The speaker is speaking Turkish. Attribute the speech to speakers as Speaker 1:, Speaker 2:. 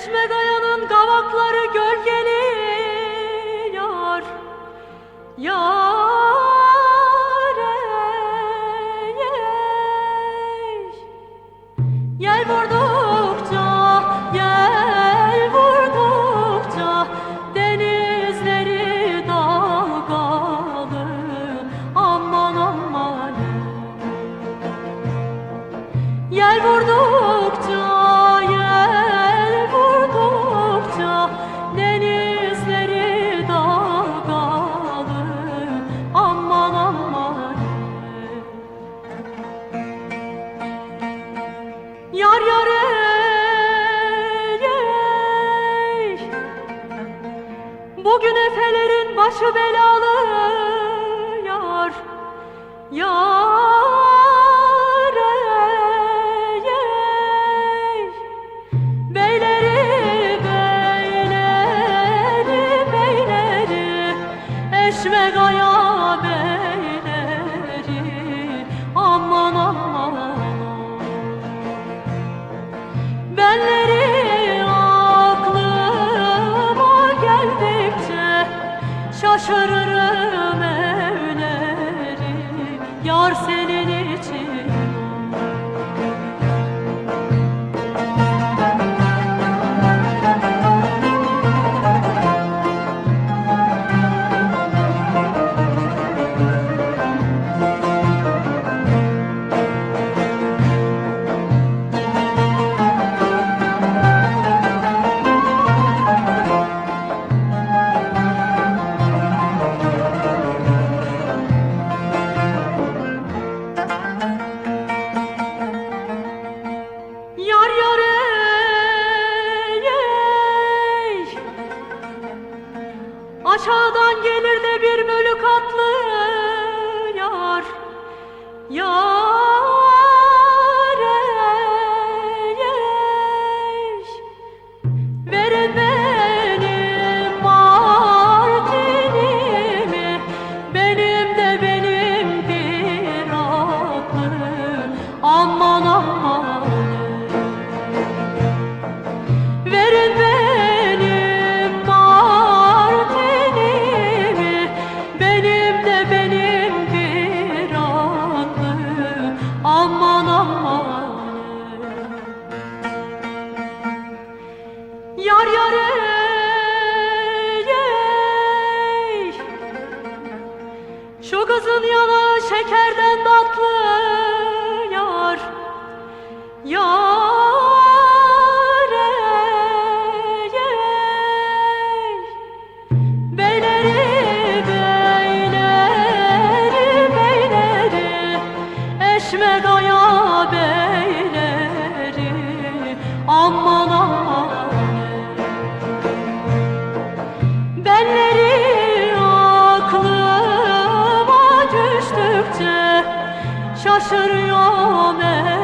Speaker 1: yaprakları gölgeli yar Yar ey. Yel vurdukça, yel vurdukça denizleri dalgalı aman aman Yel vurdukça, belalı yar Yar ey, ey. Beyleri beyleri beyleri Eşme gaya Aşağıdan gelir de bir bölük atlı yar. Yar Şaşırıyorum evleri